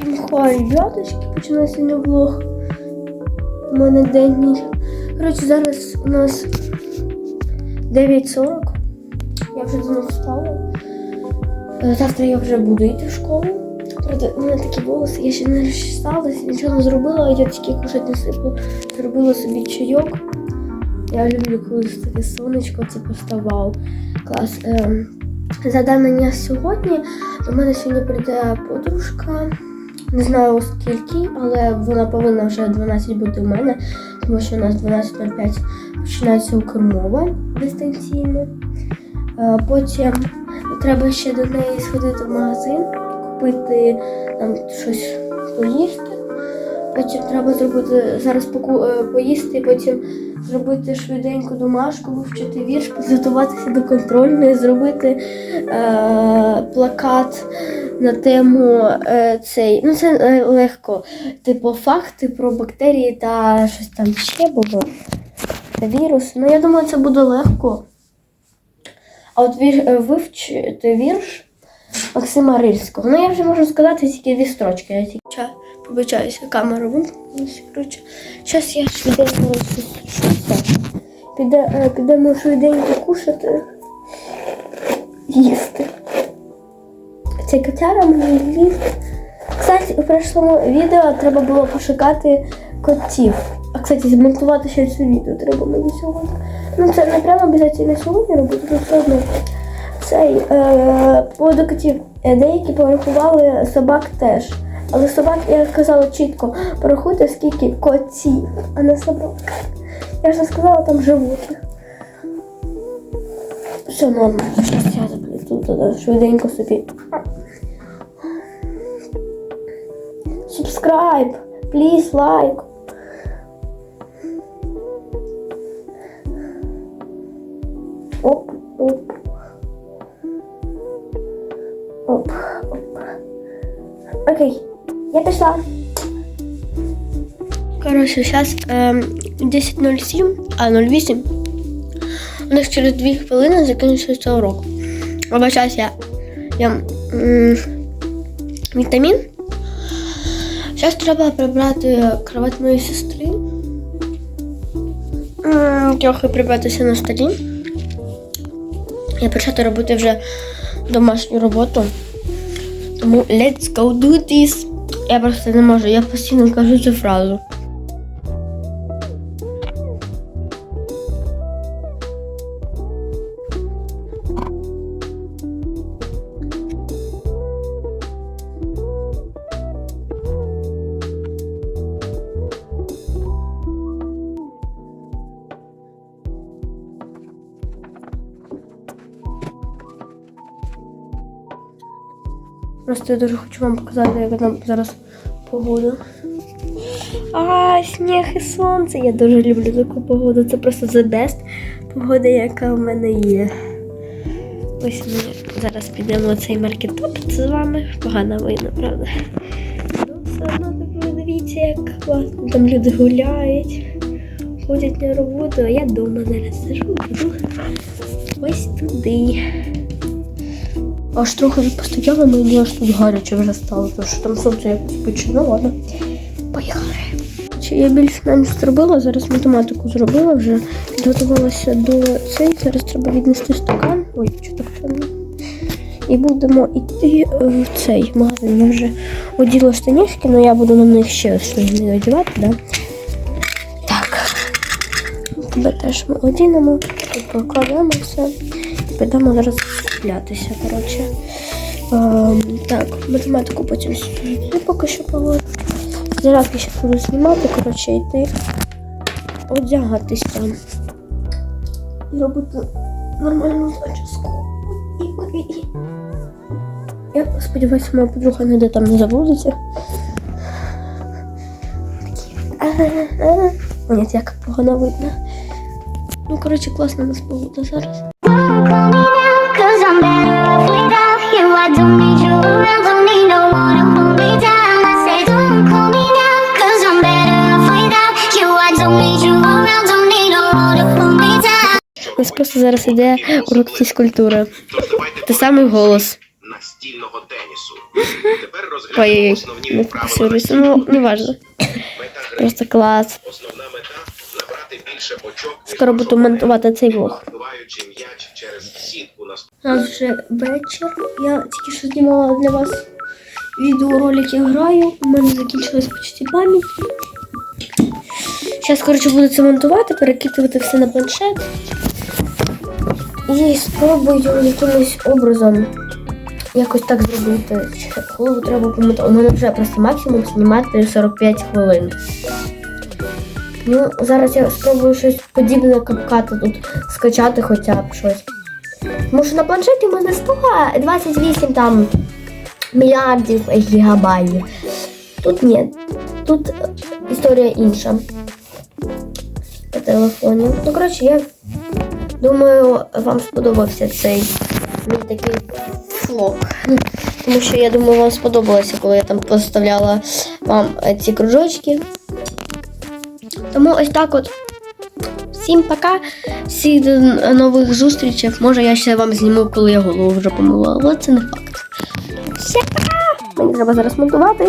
Всім хай, ребяточки, починає сьогодні влог. У мене день ніч. Коротше, зараз у нас 9.40. Я вже давно встала. Е, Завтра я вже буду йти в школу. Правда, у мене такі волоси, я ще не розчесалась, нічого не зробила, я тільки кушати не сипу. Зробила собі чайок. Я люблю, коли таке сонечко, це просто вау. Клас. Ем, Завдання сьогодні. До мене сьогодні прийде подружка. Не знаю скільки, але вона повинна вже 12 бути у мене, тому що у нас 12.05 починається укрмова дистанційно. Е, Потім треба ще до неї сходити в магазин, купити там щось поїсти. Потім треба зробити зараз поку, е, поїсти, потім зробити швиденько домашку, вивчити вірш, підготуватися до контрольної, зробити е, плакат на тему е, цей. Ну, це е, легко. Типу факти про бактерії та щось там ще було. Та вірус. Ну, я думаю, це буде легко. А от вір, е, вивчити вірш Максима Рильського. Ну, я вже можу сказати тільки дві строчки. Я тільки Ча, побачаюся, камеру вимкнулася. Коротше, зараз я швиденько. Піде, е, підемо швиденько кушати. Їсти. Цей котяра мені їсти. Кстати, у прошлому відео треба було пошукати котів. А кстати, змонтувати ще це відео треба мені сьогодні. Ну це не прямо обов'язково сьогодні робити, але все одно. Цей е, поводу котів. Е, Деякі порахували собак теж. Але собак, я казала чітко, порахуйте, скільки котів, а не собак. Я ж сказала там животних. Все норм. Щас я заплету туди швиденько собі. Subscribe, please like. Оп, оп. Оп, оп. Окей, я пішла. Коротше, зараз ем, 10.07, а 08. У нас через 2 хвилини закінчується урок. Вибачаюсь, я, я м, вітамін. Зараз треба прибрати кровать моєї сестри. Трохи прибратися на столі. Я почати робити вже домашню роботу. Тому let's go do this. Я просто не можу, я постійно кажу цю фразу. Просто я дуже хочу вам показати, яка там зараз погода. А, сніг і сонце. Я дуже люблю таку погоду. Це просто the best погода, яка в мене є. Ось ми зараз підемо в цей маркетоп з вами. Погано видно, правда? Ну, все одно ви дивіться, як класно. Там люди гуляють, ходять на роботу, а я вдома зараз сижу, ось туди. Аж трохи постояла, мені аж тут гаряче вже стало, тому що там сонце якось починало, ладно. Поїхали. Я більш-менш зробила, зараз математику зробила вже, підготувалася до цей, зараз треба віднести стакан. Ой, що так темно. І будемо йти е, в цей магазин. Я вже оділа штанішки, але я буду на них ще штани одягати, да? Так. Тебе теж ми одінемо, тут покладемо все. Підемо зараз куплятися, коротше. Ем, так, математику потім поки що положу. Зарядки ще буду знімати, коротше, йти одягатися. Робити нормальну зачіску. Я сподіваюся, моя подруга ніде там не заблудиться. Такі. О, ні, як погано видно. Ну, коротше, класна у нас погода зараз. У нас просто зараз іде урок фізкультури. Те самий голос. настільного тенісу. Тепер розглянемо основні фокусируйся. Ну, не. Мета гри. Просто клас. Основна мета Скоро буду монтувати цей влог. У нас вже вечір. Я тільки що знімала для вас відеоролик, я граю. У мене закінчилась почти пам'ять. Зараз, коротше, буду це монтувати, перекидувати все на планшет. І спробую якимось образом якось так зробити. Голову треба помити. У мене вже просто максимум знімати 45 хвилин. Ну, зараз я спробую щось подібне капкати тут, скачати хоча б щось. Тому на планшеті в мене 128 там мільярдів гігабайтів. Тут ні. Тут історія інша. По телефоні. Ну, коротше, я думаю, вам сподобався цей мій такий флог. Тому що я думаю, вам сподобалося, коли я там поставляла вам е, ці кружочки. Тому ось так от. Всім пока. Всіх до нових зустрічей. Може, я ще вам зніму, коли я голову вже помила, але це не факт. Всім пока! Мені треба зараз монтувати.